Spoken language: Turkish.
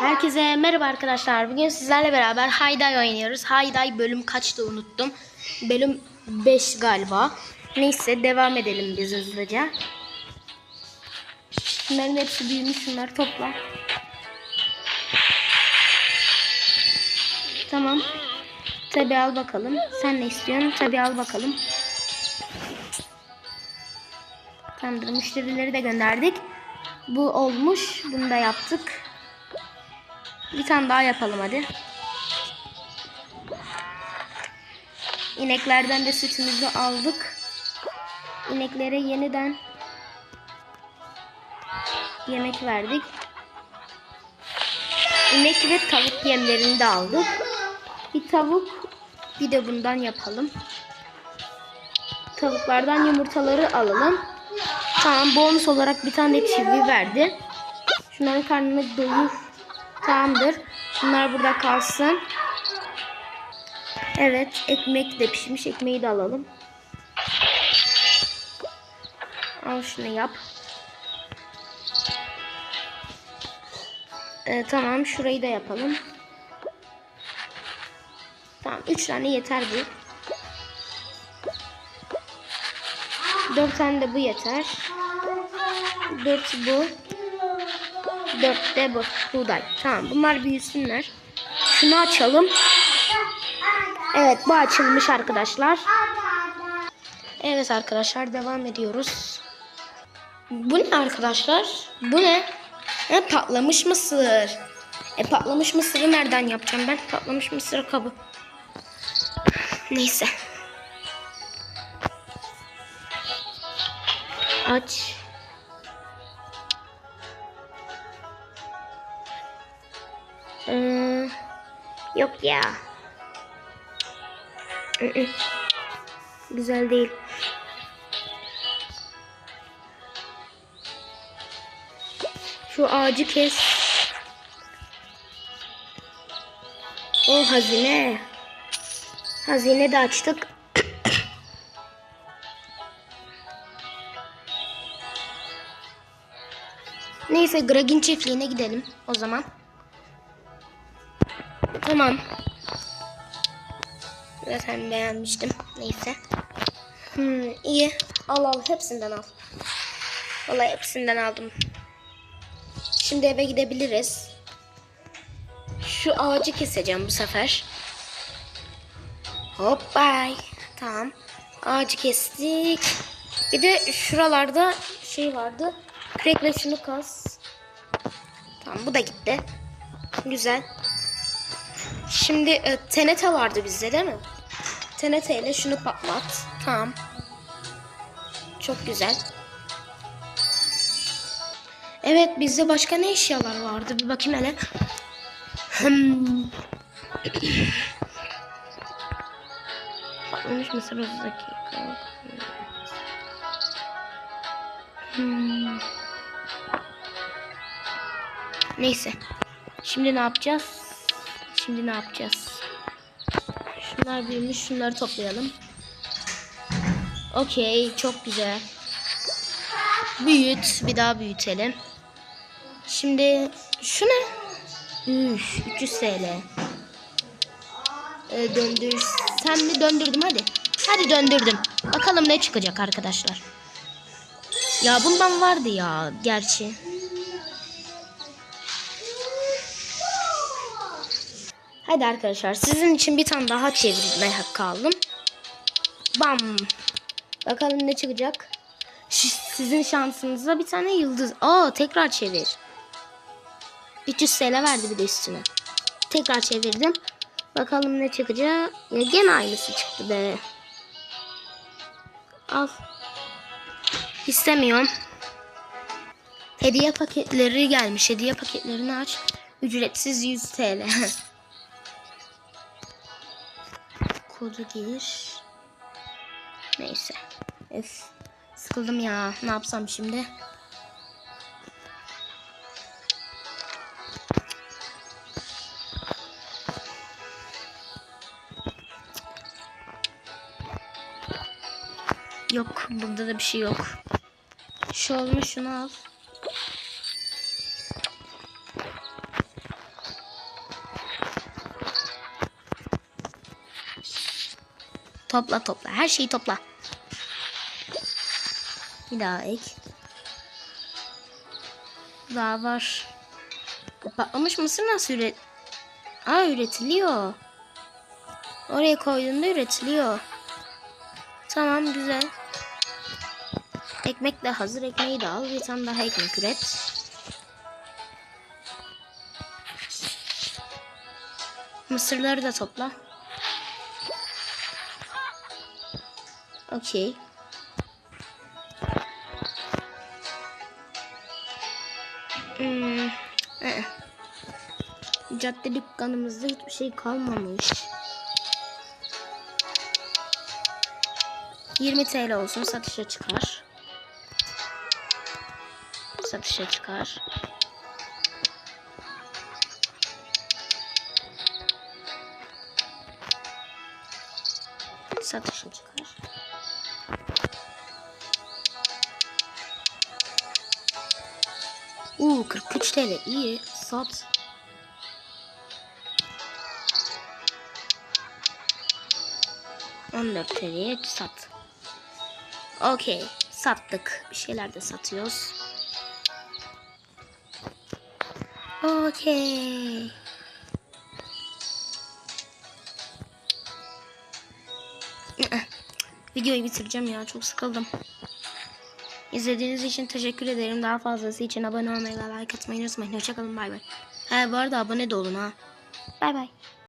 Herkese merhaba arkadaşlar. Bugün sizlerle beraber Hayday oynuyoruz. Hayday bölüm kaçtı unuttum. Bölüm 5 galiba. Neyse devam edelim biz hızlıca. Şunların hepsi büyümüş. Şunları topla. Tamam. Tabi al bakalım. Sen ne istiyorsun? Tabi al bakalım. Tamamdır. Müşterileri de gönderdik. Bu olmuş. Bunu da yaptık. Bir tane daha yapalım hadi. İneklerden de sütümüzü aldık. İneklere yeniden yemek verdik. İnek ve tavuk yemlerini de aldık. Bir tavuk bir de bundan yapalım. Tavuklardan yumurtaları alalım. Tamam bonus olarak bir tane de çivi verdi. Şunların karnını doyur. Tamamdır. Bunlar burada kalsın. Evet ekmek de pişmiş. Ekmeği de alalım. Al şunu yap. Ee, tamam şurayı da yapalım. Tamam 3 tane yeter bu. 4 tane de bu yeter. 4 bu. 4 de bu. Buğday. Tamam bunlar büyüsünler. Şunu açalım. Evet bu açılmış arkadaşlar. Evet arkadaşlar devam ediyoruz. Bu ne arkadaşlar? Bu ne? He, patlamış mısır. E patlamış mısırı nereden yapacağım ben? Patlamış mısır kabı. Neyse. Aç. Yok ya. Güzel değil. Şu ağacı kes. O hazine. Hazine de açtık. Neyse Greg'in çiftliğine gidelim o zaman. Tamam. Zaten beğenmiştim. Neyse. Hmm, iyi. Al al hepsinden al. Vallahi hepsinden aldım. Şimdi eve gidebiliriz. Şu ağacı keseceğim bu sefer. Hop bay. Tamam. Ağacı kestik. Bir de şuralarda şey vardı. Kürekle şunu kas. Tamam bu da gitti. Güzel. Şimdi e, TNT vardı bizde değil mi? TNT ile şunu patlat. Tamam. Çok güzel. Evet bizde başka ne eşyalar vardı? Bir bakayım hele. Hmm. Patlamış mısır 30 dakika. Neyse. Şimdi ne yapacağız? Şimdi ne yapacağız? Şunlar büyümüş. Şunları toplayalım. Okey. Çok güzel. Büyüt. Bir daha büyütelim. Şimdi şu ne? Üf, 300 TL. Ee, döndür. Sen mi döndürdüm hadi. Hadi döndürdüm. Bakalım ne çıkacak arkadaşlar. Ya bundan vardı ya gerçi. Hadi arkadaşlar sizin için bir tane daha çevirmeye hakkı aldım. Bam. Bakalım ne çıkacak. Sizin şansınıza bir tane yıldız. Aa tekrar çevir. 300 TL verdi bir de üstüne. Tekrar çevirdim. Bakalım ne çıkacak. Ya gene aynısı çıktı be. Al. İstemiyorum. Hediye paketleri gelmiş. Hediye paketlerini aç. Ücretsiz 100 TL. Kodu gir. Neyse. Öf. Sıkıldım ya. Ne yapsam şimdi? Yok. Burada da bir şey yok. Şu olmuş şunu al. Topla topla. Her şeyi topla. Bir daha ek. Daha var. Patlamış mısır nasıl üret? Aa üretiliyor. Oraya koyduğunda üretiliyor. Tamam güzel. Ekmek de hazır. Ekmeği de al. Bir tane daha ekmek üret. Mısırları da topla. Okey. Hmm. eh. Cadde dükkanımızda hiçbir şey kalmamış. 20 TL olsun satışa çıkar. Satışa çıkar. Satışa çıkar. Uuu 43 TL iyi. Sat. On dört TL'ye sat. Okey. Sattık. Bir şeyler de satıyoruz. Okey. Videoyu bitireceğim ya. Çok sıkıldım. İzlediğiniz için teşekkür ederim. Daha fazlası için abone olmayı ve like atmayı unutmayın. Hoşçakalın. Bay bay. He bu arada abone de olun ha. Bay bay.